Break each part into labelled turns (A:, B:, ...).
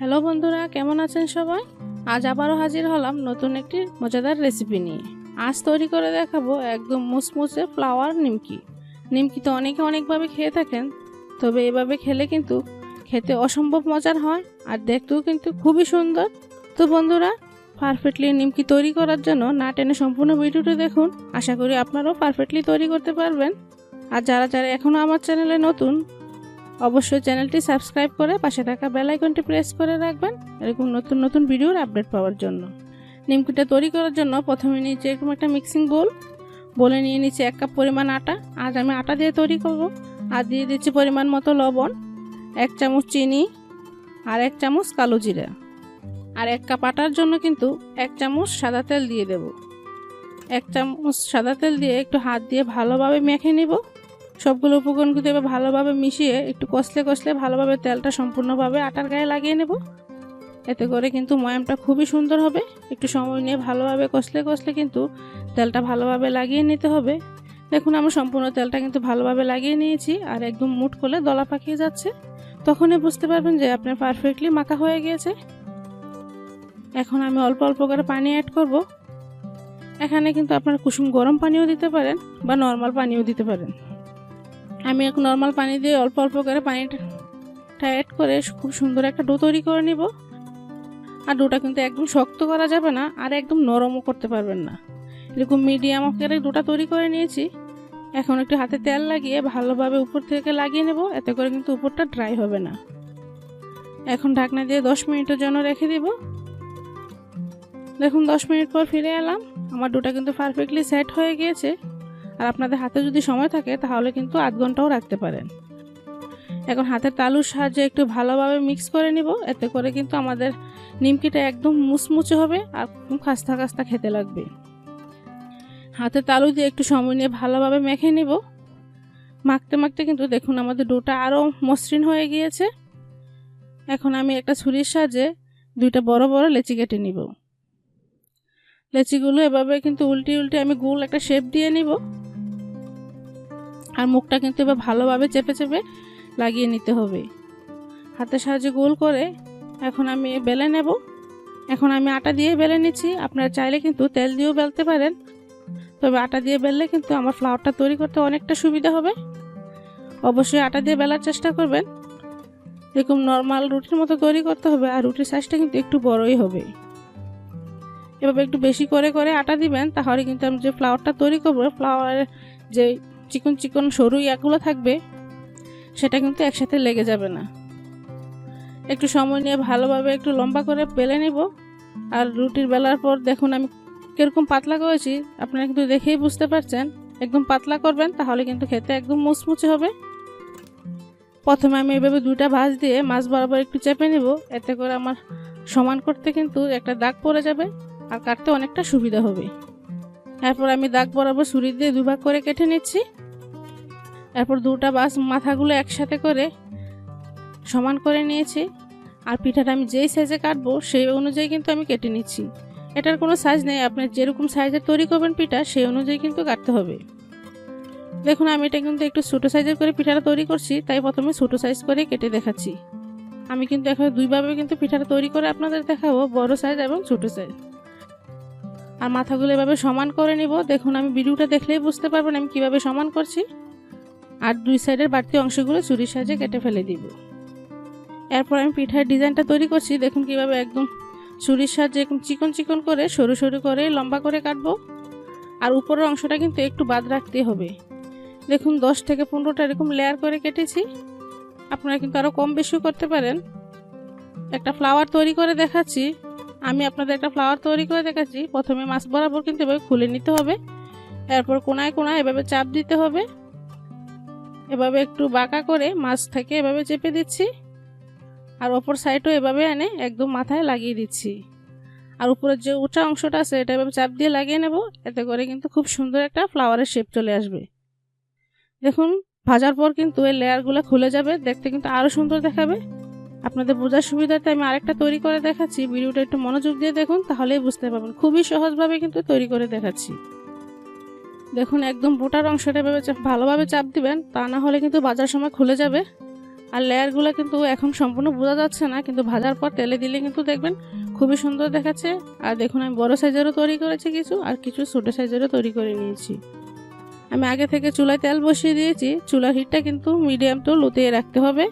A: Hello বন্ধুরা, কেমন আছেন সবাই? আজ আবারও হাজির হলাম নতুন একটি মজাদার রেসিপি নিয়ে। আজ তৈরি করে দেখাবো একদম মুসমুসে ফ্লাওয়ার নিমকি। নিমকি তো অনেকে অনেকভাবে খেয়ে থাকেন, তবে এভাবে খেলে কিন্তু খেতে অসম্ভব মজার হয় আর দেখতেও কিন্তু খুবই সুন্দর। তো বন্ধুরা পারফেক্টলি নিমকি তৈরি করার জন্য না টেনে সম্পূর্ণ ভিডিওটি দেখুন। আশা করি আপনারাও পারফেক্টলি তৈরি করতে পারবেন। আর যারা যারা এখনও আমার চ্যানেলে নতুন অবশ্যই চ্যানেলটি সাবস্ক্রাইব করে পাশে থাকা বেল আইকনটি প্রেস করে রাখবেন, এরকম নতুন নতুন ভিডিওর আপডেট পাওয়ার জন্য। নিমকিটা তৈরি করার জন্য প্রথমে নিয়েছি এরকম একটা মিক্সিং বোল বলে নিয়ে নিচ্ছি এক কাপ পরিমাণ আটা। আজ আমি আটা দিয়ে তৈরি করব। আর দিয়ে দিচ্ছি পরিমাণ মতো লবণ, এক চামচ চিনি আর এক চামচ কালো জিরা। আর এক কাপ আটার জন্য কিন্তু এক চামচ সাদা তেল দিয়ে দেব। এক চামচ সাদা তেল দিয়ে একটু হাত দিয়ে ভালোভাবে মেখে নিব। সবগুলো উপকরণ কিন্তু এবার ভালোভাবে মিশিয়ে একটু কষলে কষলে ভালোভাবে তেলটা সম্পূর্ণভাবে আটার গায়ে লাগিয়ে নেব। এতে করে কিন্তু ময়ামটা খুবই সুন্দর হবে। একটু সময় নিয়ে ভালোভাবে কষলে কষলে কিন্তু তেলটা ভালোভাবে লাগিয়ে নিতে হবে। দেখুন, আমরা সম্পূর্ণ তেলটা কিন্তু ভালোভাবে লাগিয়ে নিয়েছি আর একদম মুট করলে দলা পাকিয়ে যাচ্ছে। তখনই বুঝতে পারবেন যে আপনার পারফেক্টলি মাখা হয়ে গিয়েছে। এখন আমি অল্প অল্প করে পানি অ্যাড করব। এখানে কিন্তু আপনার কুসুম গরম পানিও দিতে পারেন বা নর্মাল পানিও দিতে পারেন। আমি এখন নর্মাল পানি দিয়ে অল্প অল্প করে পানিটা অ্যাড করে খুব সুন্দর একটা ডো তৈরি করে নিব। আর ডোটা কিন্তু একদম শক্ত করা যাবে না আর একদম নরমও করতে পারবেন না। এরকম মিডিয়াম আকারে ডোটা তৈরি করে নিয়েছি। এখন একটু হাতে তেল লাগিয়ে ভালোভাবে উপর থেকে লাগিয়ে নেব, এতে করে কিন্তু উপরটা ড্রাই হবে না। এখন ঢাকনা দিয়ে দশ মিনিটের জন্য রেখে দিব। দেখুন, দশ মিনিট পর ফিরে এলাম। আমার ডোটা কিন্তু পারফেক্টলি সেট হয়ে গিয়েছে। আর আপনাদের হাতে যদি সময় থাকে, তাহলে কিন্তু আধ ঘন্টাও রাখতে পারেন। এখন হাতের তালুর সাহায্যে একটু ভালোভাবে মিক্স করে নিব, এতে করে কিন্তু আমাদের নিমকিটা একদম মুচমুচে হবে আর খাস্তা খাস্তা খেতে লাগবে। হাতে তালু দিয়ে একটু সময় নিয়ে ভালোভাবে মেখে নিব। মাখতে মাখতে কিন্তু দেখুন আমাদের ডোটা আরও মসৃণ হয়ে গিয়েছে। এখন আমি একটা ছুরির সাহায্যে দুইটা বড় বড় লেচি কেটে নিব। লেচিগুলো এভাবে কিন্তু উল্টে উল্টে আমি গোল একটা শেপ দিয়ে নিব। আর মুখটা কিন্তু এবার ভালোভাবে চেপে চেপে লাগিয়ে নিতে হবে। হাতের সাহায্যে গোল করে এখন আমি বেলে নেব। এখন আমি আটা দিয়ে বেলে নিচ্ছি। আপনারা চাইলে কিন্তু তেল দিয়েও বেলতে পারেন। তবে আটা দিয়ে বেললে কিন্তু আমার ফ্লাওয়ারটা তৈরি করতে অনেকটা সুবিধা হবে। অবশ্যই আটা দিয়ে বেলার চেষ্টা করবেন। এরকম নর্মাল রুটির মতো তৈরি করতে হবে আর রুটির সাইজটা কিন্তু একটু বড়ই হবে। এভাবে একটু বেশি করে করে আটা দিবেন, তাহলে কিন্তু আমি যে ফ্লাওয়ারটা তৈরি করব ফ্লাওয়ারের যে চিকন চিকন সরু ইয়াগুলো থাকবে, সেটা কিন্তু একসাথে লেগে যাবে না। একটু সময় নিয়ে ভালোভাবে একটু লম্বা করে পেলে নিব। আর রুটির বেলার পর দেখুন আমি কীরকম পাতলা করেছি, আপনারা কিন্তু দেখেই বুঝতে পারছেন। একদম পাতলা করবেন, তাহলে কিন্তু খেতে একদম মুচমুচে হবে। প্রথমে আমি এভাবে দুইটা ভাঁজ দিয়ে মাছ বরাবর একটু চেপে নেব। এতে করে আমার সমান করতে কিন্তু একটা দাগ পড়ে যাবে, আর কাটতে অনেকটা সুবিধা হবে। এরপর আমি দাগ বরাবর ছুরি দিয়ে দুভাগ করে কেটে নিচ্ছি। তারপর দুটা বাস মাথাগুলো একসাথে করে সমান করে নিয়েছি। আর পিঠাটা আমি যেই সাইজে কাটবো, সেই অনুযায়ী কিন্তু আমি কেটে নিচ্ছি। এটার কোনো সাইজ নেই, আপনি যেরকম সাইজের তৈরি করবেন পিঠা, সেই অনুযায়ী কিন্তু কাটতে হবে। দেখুন, আমি এটা কিন্তু একটু ছোটো সাইজের করে পিঠাটা তৈরি করছি, তাই প্রথমে ছোটো সাইজ করে কেটে দেখাচ্ছি। আমি কিন্তু এখন দুইভাবে কিন্তু পিঠাটা তৈরি করে আপনাদের দেখাবো, বড় সাইজ এবং ছোটো সাইজ আর মাথাগুলো এভাবে সমান করে নিব। দেখুন, আমি ভিডিওটা দেখলেই বুঝতে পারবেন আমি কীভাবে সমান করছি। আর দুই সাইডের বাড়তি অংশগুলো চুরির সাহায্যে কেটে ফেলে দিব। এরপর আমি পিঠার ডিজাইনটা তৈরি করছি। দেখুন কীভাবে একদম ছুরির সাহায্যে একদম চিকন চিকন করে, সরু সরু করে, লম্বা করে কাটবো। আর উপরের অংশটা কিন্তু একটু বাদ রাখতে হবে। দেখুন, দশ থেকে পনেরোটা এরকম লেয়ার করে কেটেছি। আপনারা কিন্তু আরও কম বেশিও করতে পারেন। একটা ফ্লাওয়ার তৈরি করে দেখাচ্ছি। আমি আপনাদের একটা ফ্লাওয়ার তৈরি করে দেখাচ্ছি। প্রথমে মাছ বরাবর কিন্তু এভাবে খুলে নিতে হবে। এরপর কোনায় কোনায় এভাবে চাপ দিতে হবে। এভাবে একটু বাঁকা করে মাছ থেকে এভাবে চেপে দিচ্ছি। আর ওপর সাইডও এভাবে এনে একদম মাথায় লাগিয়ে দিচ্ছি। আর উপরের যে উঁচা অংশটা আছে, এটা এভাবে চাপ দিয়ে লাগিয়ে নেব। এতে করে কিন্তু খুব সুন্দর একটা ফ্লাওয়ারের শেপ চলে আসবে। দেখুন, ভাজার পর কিন্তু এই লেয়ারগুলো খুলে যাবে। দেখতে কিন্তু আরও সুন্দর দেখাবে। আপনাদের বোঝার সুবিধাতে আমি আরেকটা তৈরি করে দেখাচ্ছি। ভিডিওটা একটু মনোযোগ দিয়ে দেখুন, তাহলেই বুঝতে পারবেন। খুবই সহজভাবে কিন্তু তৈরি করে দেখাচ্ছি। দেখুন, একদম বোটার অংশটা এভাবে ভালোভাবে চাপ দিবেন, তা না হলে কিন্তু বাজার সময় খুলে যাবে। আর লেয়ারগুলো কিন্তু এখন সম্পূর্ণ বোঝা যাচ্ছে না, কিন্তু ভাজার পর তেলে দিলে কিন্তু দেখবেন খুবই সুন্দর দেখাচ্ছে। আর দেখুন, আমি বড় সাইজেরও তৈরি করেছি কিছু, আর কিছু ছোটো সাইজেরও তৈরি করে নিয়েছি। আমি আগে থেকে চুলায় তেল বসিয়ে দিয়েছি, চুলার হিটটা কিন্তু মিডিয়াম টু লুতিয়ে রাখতে হবে।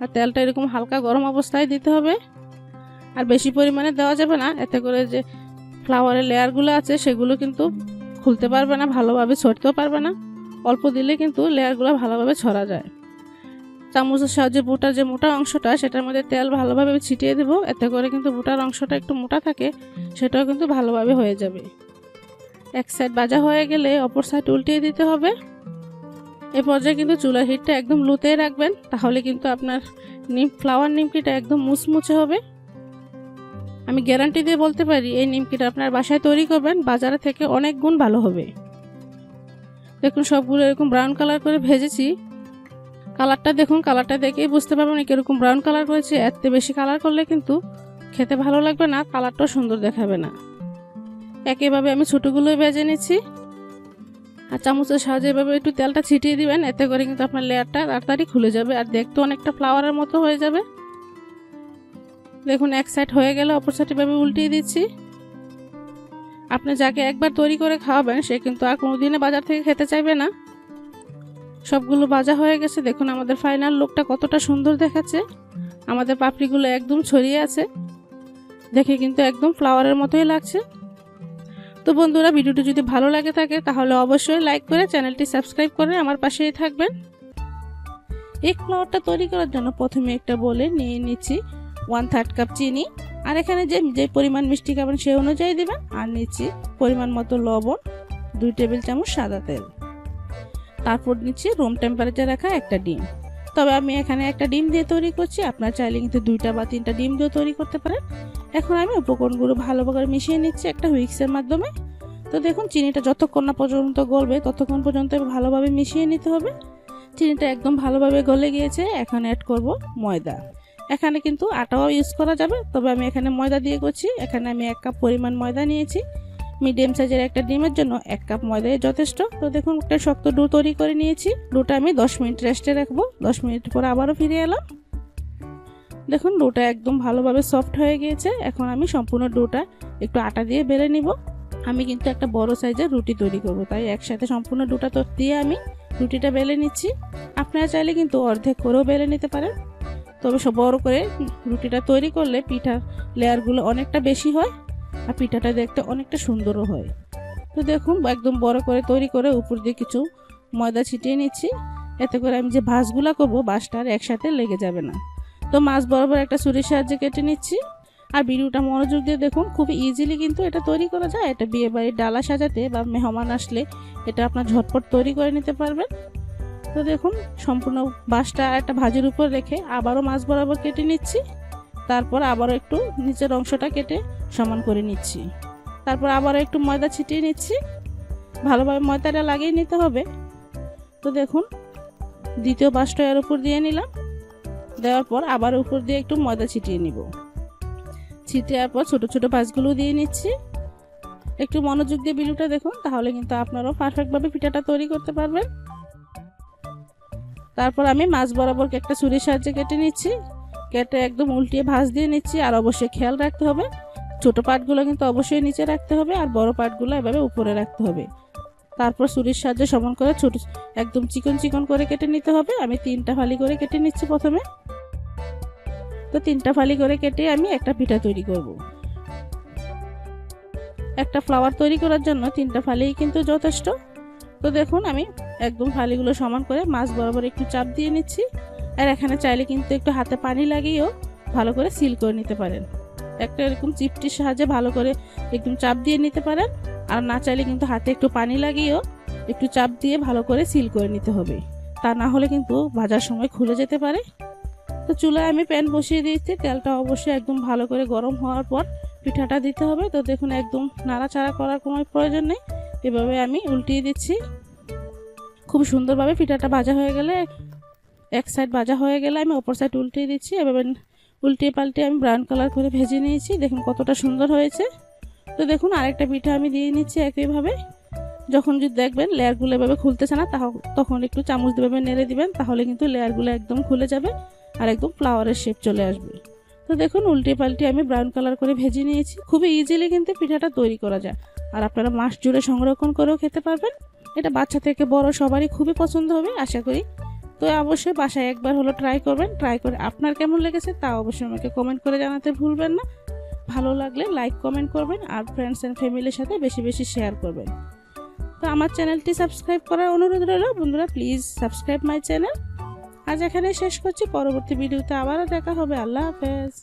A: আর তেলটা এরকম হালকা গরম অবস্থায় দিতে হবে। আর বেশি পরিমাণে দেওয়া যাবে না। এতে করে যে ফ্লাওয়ারের লেয়ারগুলো আছে, সেগুলো কিন্তু খুলতে পারবে না, ভালোভাবে ছড়তেও পারবে না। অল্প দিলে কিন্তু লেয়ারগুলো ভালোভাবে ছড়া যায়। চামচের সাহায্যে বুটার যে মোটা অংশটা, সেটার মধ্যে তেল ভালোভাবে ছিটিয়ে দেবো। এতে করে কিন্তু বুটার অংশটা একটু মোটা থাকে, সেটাও কিন্তু ভালোভাবে হয়ে যাবে। এক সাইড ভাজা হয়ে গেলে অপর সাইড উল্টিয়ে দিতে হবে। এ পর্যায়ে কিন্তু চুলার হিটটা একদম লুতে রাখবেন, তাহলে কিন্তু আপনার নিম, ফ্লাওয়ার নিমকিটা একদম মুচমুচে হবে। আমি গ্যারান্টি দিয়ে বলতে পারি, এই নিমকিটা আপনার বাসায় তৈরি করবেন, বাজারে থেকে অনেক গুণ ভালো হবে। দেখুন, সবগুলো এরকম ব্রাউন কালার করে ভেজেছি। কালারটা দেখুন কালারটা দেখেই বুঝতে পারবেন কীরকম ব্রাউন কালার করেছি। এত বেশি কালার করলে কিন্তু খেতে ভালো লাগবে না কালারটাও সুন্দর দেখাবে না। একইভাবে আমি ছোটোগুলো ভেজে নিচ্ছি। আর চামচের সাহায্যে এভাবে একটু তেলটা ছিটিয়ে দিবেন, এতে করে কিন্তু আপনার লেয়ারটা তাড়াতাড়ি খুলে যাবে আর দেখতে অনেকটা ফ্লাওয়ারের মতো হয়ে যাবে। দেখুন, এক সাইড হয়ে গেলে, অপর সাইড এভাবে উল্টিয়ে দিচ্ছি। আপনি যাকে একবার তৈরি করে খাওয়াবেন, সে কিন্তু আর কোনোদিনে বাজার থেকে খেতে চাইবে না। সবগুলো ভাজা হয়ে গেছে। দেখুন, আমাদের ফাইনাল লুকটা কতটা সুন্দর দেখাচ্ছে। আমাদের পাপড়িগুলো একদম ছড়িয়ে আছে। দেখে কিন্তু একদম ফ্লাওয়ারের মতোই লাগছে। তো বন্ধুরা, ভিডিওটি যদি ভালো লাগে থাকে, তাহলে অবশ্যই লাইক করে চ্যানেলটি সাবস্ক্রাইব করে আমার পাশেই থাকবেন। এক ফ্লাওয়ারটা তৈরি করার জন্য প্রথমে একটা বলে নিয়ে নিচ্ছি ওয়ান থার্ড কাপ চিনি। আর এখানে যে যে পরিমাণ মিষ্টি খাবেন সেই অনুযায়ী দেবেন। আর নিচ্ছি পরিমাণ মতো লবণ, দুই টেবিল চামচ সাদা তেল। তারপর নিচ্ছি রুম টেম্পারেচার রাখা একটা ডিম। তবে আমি এখানে একটা ডিম দিয়ে তৈরি করছি। আপনার চাইলে কিন্তু দুইটা বা তিনটা ডিম দিয়ে তৈরি করতে পারেন। এখন আমি উপকরণগুলো ভালোভাবে মিশিয়ে নিচ্ছি একটা হুইক্সের মাধ্যমে। তো দেখুন, চিনিটা যতক্ষণ না পর্যন্ত গলবে, ততক্ষণ পর্যন্ত ভালোভাবে মিশিয়ে নিতে হবে। চিনিটা একদম ভালোভাবে গলে গিয়েছে, এখন অ্যাড করব ময়দা। এখানে কিন্তু আটাও ইউজ করা যাবে, তবে আমি এখানে ময়দা দিয়ে করছি। এখানে আমি এক কাপ পরিমাণ ময়দা নিয়েছি। মিডিয়াম সাইজের একটা ডিমের জন্য এক কাপ ময়দাই যথেষ্ট। তো দেখুন, একটা শক্ত ডো তৈরি করে নিয়েছি। ডোটা আমি দশ মিনিট রেস্টে রাখব। দশ মিনিট পর আবারও ফিরে এলাম। দেখুন, ডোটা একদম ভালোভাবে সফট হয়ে গিয়েছে। এখন আমি সম্পূর্ণ ডোটা একটু আটা দিয়ে বেলে নিব। আমি কিন্তু একটা বড় সাইজের রুটি তৈরি করব, তাই একসাথে সম্পূর্ণ ডোটা তো দিয়ে আমি রুটিটা বেলে নিচ্ছি। আপনারা চাইলে কিন্তু অর্ধেক করেও বেলে নিতে পারেন। তবে সব বড় করে রুটিটা তৈরি করলে পিঠার লেয়ারগুলো অনেকটা বেশি হয় আর পিঠাটা দেখতে অনেকটা সুন্দরও হয়। তো দেখুন, একদম বড় করে তৈরি করে উপর দিয়ে কিছু ময়দা ছিটিয়ে নিচ্ছি। এতে করে আমি যে ভাঁজগুলো করব বাঁশটা আর একসাথে লেগে যাবে না। তো মাছ বরাবর একটা ছুরির সাহায্যে কেটে নিচ্ছি। আর ভিডিওটা মনোযোগ দিয়ে দেখুন, খুব ইজিলি কিন্তু এটা তৈরি করা যায়। এটা বিয়ে বাড়ির ডালা সাজাতে বা মেহমান আসলে এটা আপনার ঝটপট তৈরি করে নিতে পারবেন। তো দেখুন, সম্পূর্ণ বাঁশটা একটা ভাজির উপর রেখে আবারও মাছ বরাবর কেটে নিচ্ছি। তারপর আবারও একটু নিচের অংশটা কেটে সমান করে নিচ্ছি। তারপর আবারও একটু ময়দা ছিটিয়ে নিচ্ছি। ভালোভাবে ময়দাটা লাগিয়ে নিতে হবে। তো দেখুন, দ্বিতীয় বাঁশটা এর উপর দিয়ে নিলাম। দেওয়ার পর আবার উপর দিয়ে একটু ময়দা ছিটিয়ে নিব। ছিটিয়ে পর ছোট ছোট পাঁচগুলো দিয়ে নিচ্ছি। একটু মনোযোগ দিয়ে বিলুটা দেখুন, তাহলে কিন্তু আপনারাও পারফেক্টভাবে পিঠাটা তৈরি করতে পারবেন। তারপর আমি মাছ বরাবর একটা ছুরির সাহায্যে কেটে নিচ্ছি। কেটে একদম উল্টিয়ে ভাঁজ দিয়ে নিচ্ছি, আর অবশ্যই খেয়াল রাখতে হবে। ছোট পাটগুলো কিন্তু অবশ্যই নিচে রাখতে হবে, আর বড় পাটগুলো এভাবে উপরে রাখতে হবে। তারপর ছুরির সাহায্যে সমান করে ছোট, একদম চিকন চিকন করে কেটে নিতে হবে। আমি তিনটা ফালি করে কেটে নিচ্ছি প্রথমে। তো তিনটা ফালি করে কেটে আমি একটা পিঠা তৈরি করব। একটা ফ্লাওয়ার তৈরি করার জন্য তিনটা ফালিই কিন্তু যথেষ্ট। তো দেখুন, আমি একদম ফালিগুলো সমান করে মাছ বরাবর একটু চাপ দিয়ে নিচ্ছি। আর এখানে চাইলে কিন্তু একটু হাতে পানি লাগিয়েও ভালো করে সিল করে নিতে পারেন। একটা এরকম চিপটির সাহায্যে ভালো করে একদম চাপ দিয়ে নিতে পারেন। আর না চাইলে কিন্তু হাতে একটু পানি লাগিয়েও একটু চাপ দিয়ে ভালো করে সিল করে নিতে হবে। তা না হলে কিন্তু ভাজার সময় খুলে যেতে পারে। তো চুলায় আমি প্যান বসিয়ে দিয়েছি। তেলটা অবশ্যই একদম ভালো করে গরম হওয়ার পর পিঠাটা দিতে হবে। তো দেখুন একদম নাড়াচাড়া করার কোনো প্রয়োজন নেই। এভাবে আমি উল্টিয়ে দিচ্ছি। খুব সুন্দরভাবে পিঠাটা ভাজা হয়ে গেলে, এক সাইড ভাজা হয়ে গেলে আমি অপর সাইড উল্টিয়ে দিচ্ছি। এভাবে উল্টিয়ে পাল্টে আমি ব্রাউন কালার করে ভেজে নিয়েছি। দেখুন কতটা সুন্দর হয়েছে। তো দেখুন আরেকটা পিঠা আমি দিয়ে নিচ্ছি একইভাবে। যখন যদি দেখবেন লেয়ারগুলো এভাবে খুলতেছে না তখন একটু চামচ দিয়ে নেড়ে দিবেন, তাহলে কিন্তু লেয়ারগুলো একদম খুলে যাবে। আর একদম ফ্লাওয়ারের শেপ চলে আসবে। তো দেখুন, উল্টে পাল্টে আমি ব্রাউন কালার করে ভেজে নিয়েছি। খুবই ইজিলি কিন্তু পিঠাটা তৈরি করা যায়। আর আপনারা মাস জুড়ে সংরক্ষণ করেও খেতে পারবেন। এটা বাচ্চা থেকে বড় সবারই খুবই পছন্দ হবে, আশা করি। তো অবশ্যই বাসায় একবার হলো ট্রাই করবেন। ট্রাই করে আপনার কেমন লেগেছে তা অবশ্যই আমাকে কমেন্ট করে জানাতে ভুলবেন না। ভালো লাগলে লাইক কমেন্ট করবেন আর ফ্রেন্ডস অ্যান্ড ফ্যামিলির সাথে বেশি বেশি শেয়ার করবেন। তো আমার চ্যানেলটি সাবস্ক্রাইব করার অনুরোধ রইল। বন্ধুরা প্লিজ সাবস্ক্রাইব মাই চ্যানেল আজ এখানে শেষ করছি। পরবর্তী ভিডিওতে আবারও দেখা হবে। আল্লাহ হাফেজ।